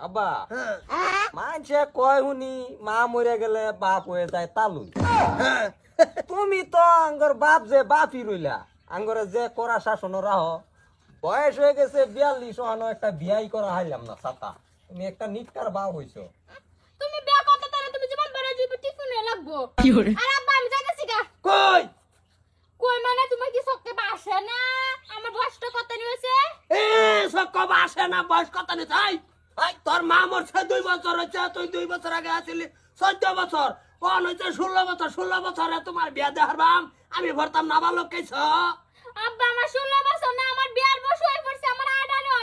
আব্বা হ্যাঁ। মানুষে কয় শুনি মা মরে গেলে বাপ হয়ে যায় তালু হ্যাঁ। তুমি তো আঙ্গর বাপ যে বাপই রইলা আঙ্গরে যে করা শাসন রাহ। বয়স হয়ে গেছে বিয়াল্লিশ ওহানো একটা বিয়াই করা হাইলাম না সাতা তুমি একটা নিটকার বাপ হইছো। তুমি বিয়া করতে তাহলে তুমি জীবন বেড়ে যাবে টিফিনে লাগবো। আর আব্বা আমি যাইতেছি গা। কই? কই মানে তোমার কি সত্যি বাসে না? আমার বয়সটা কত নিয়েছে এ সব কব আসে না বয়স কত নি? তাই এই! তোর মা মরছে দুই বছর হচ্ছে তুই দুই বছর আগে আসিলি চোদ্দ বছর। কোন হচ্ছে ষোলো বছর ষোলো বছরে তোমার বিয়া দেহার বাম। আমি ভরতাম না ভালো কেছ? আব্বা আমার ষোলো বছর না আমার বিয়ার বয়স হয়ে পড়ছে আমার আঠারো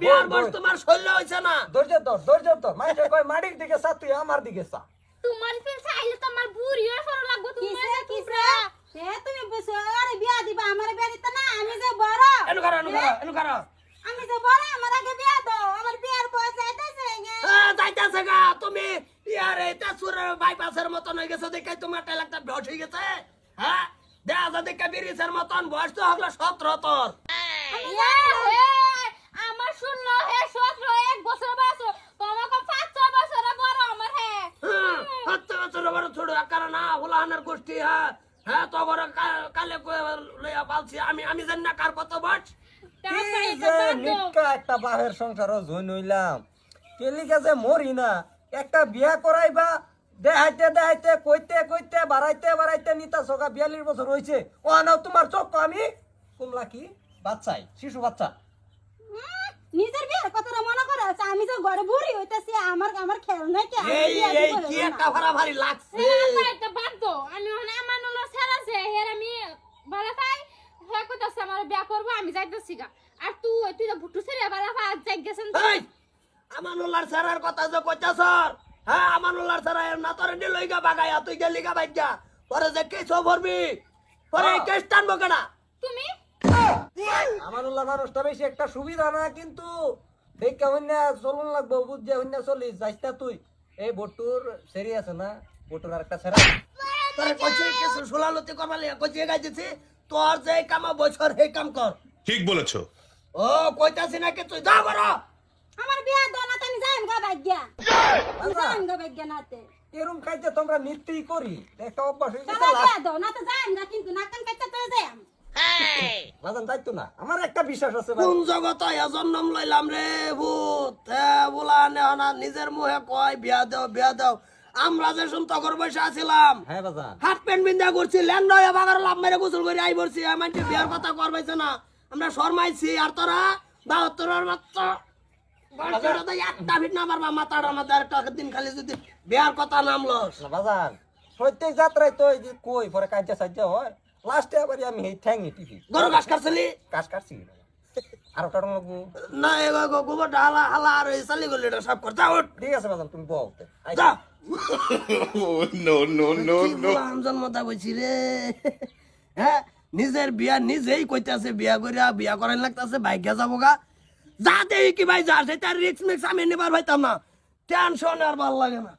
বিয়ার বল, বয়স তোমার ষোলো হয়েছে না। ধৈর্য ধর ধৈর্য ধর। মানুষে কয় মাটির দিকে চা তুই আমার দিকে চা। তোমার ফির চাইলে তো আমার বুড়ি হয়ে পড়া লাগবো তোমার কিসে যে কিসে? হে তুমি বসে আরে বিয়া দিবা আমার বিয়া দিতে না আমি যে বড়। এনু করো এনু করো এনু করো। আমি যে বড় আমার আগে বিয়া দাও আমার বিয়ার বয়স যাইতেছে হ্যাঁ, যাইতাছে গা তুমি ইয়ার এটা সুরের বাইপাসের মতন হয়ে গেছে দেখে তোমার টাইলাকটা বয়স হয়ে গেছে হ্যাঁ? দেখা যায় দেখে বিরিসের মতন বয়স তো হলো সতেরো তোর। আমার শূন্য হে সতেরো এক বছর বয়স তোমাকে পাঁচ ছ বছর বড় আমার হে। হ্যাঁ, হচ্ছে হচ্ছে বড় ছোট কারণ হুলাহানের গোষ্ঠী হ্যাঁ? হ্যাঁ তো বড় কালে কয়ে লইয়া পালছি আমি আমি জানি না কার কত বয়স। যে একটা বাহের সংসার জইন হইলাম কেলিকা যে মরি না একটা বিয়া করাইবা দেখাইতে দেখাইতে কইতে কইতে বাড়াইতে বাড়াইতে নিতা সকা বিয়াল্লিশ বছর হয়েছে ও নাও তোমার চোখ আমি কুমলা কি বাচ্চাই শিশু বাচ্চা নিজের বিয়ার কথাটা মনে করে আছে আমি যে ঘরে বুড়ি হইতাছি আমার আমার খেয়াল নাই কি এই এই কি না। একটা ভাড়াভাড়ি লাগছে এটা বাদ দাও। আমি ওখানে আমার নলো ছেড়ে আছে, হের আমি ভালো পাই, হে কইতাছে আমার বিয়া করব, আমি যাইতেছি গা। আর তুই, তুই তো ভুট্টু ছেড়ে ভালো পাই, যাই গেছেন আমানুল্লার স্যারের কথা যে কইতা স্যার? হ্যাঁ আমানুল্লার স্যার এর না তোরে নি লইগা বাগায়া তুই গেলি গা বাইগা। পরে যে কেস ভরবি। পরে কেস টানবো কেনা তুমি? আমানুল্লাহ মানুষটা বেশি একটা সুবিধা না কিন্তু দেখা হইনা চলন লাগবো বুঝছে হইনা চলিস যাইতা তুই। এই বটুর সেরি আছে না? বটুর আর একটা ছেড়া তোরে কইছে কিছু সুলালতি করবা লিয়া কইছে গাইতেছি তোর যে কাম বছর হে কাম কর। ঠিক বলেছ। ও কইতাছি নাকি তুই যা করো আমার বিয়া দাও না তানি যাইম গা ভাগ্যা। যাইম গা ভাগ্যা নাতে। এরম খাইতে তোমরা নিত্যই করি একটা অভ্যাস হয়ে গেছে বিয়া তো যাইম গা কিন্তু নাকান তো যাইম বাজান দায়িত্ব না। আমার একটা বিশ্বাস আছে কোন জগত জন্ম লইলাম রে ভূত? বলা নেহনা নিজের মুহে কয় বিয়া দাও বিয়া দাও। আমরা যে শুন তগর বসে আছিলাম হ্যাঁ বাজান। হাত প্যান্ট বিন্দা করছি ল্যান্ড হয়ে বাগার লাভ মেরে গোসল করে আই বলছি আমার বিয়ার কথা করবাইছে না। আমরা শর্মাইছি আর তোরা বাহাত্তরের মাত্র প্রত্যেক যাত্রায় তো এই যে কই পরে কাজে সাজ্জা হয়। লাস্টে আবার আমি এই ঠ্যাঙ্গি টিভি গরু ঘাস কাটছিলি? কাজ কাটছি আর ওটা লাগবো। না এ গোবরটা হালা হালা আর এই গলি এটা করতে ঠিক আছে বাজান তুমি যা। রে। হ্যাঁ নিজের বিয়া নিজেই কইতাছে বিয়া করিয়া বিয়া করাই লাগতাছে বাইকে যাব গা যাতে কি ভাই, যা সেটা রিক্স মিক্স আমি নেবার পাইতাম না। টেনশন আর ভালো লাগে না।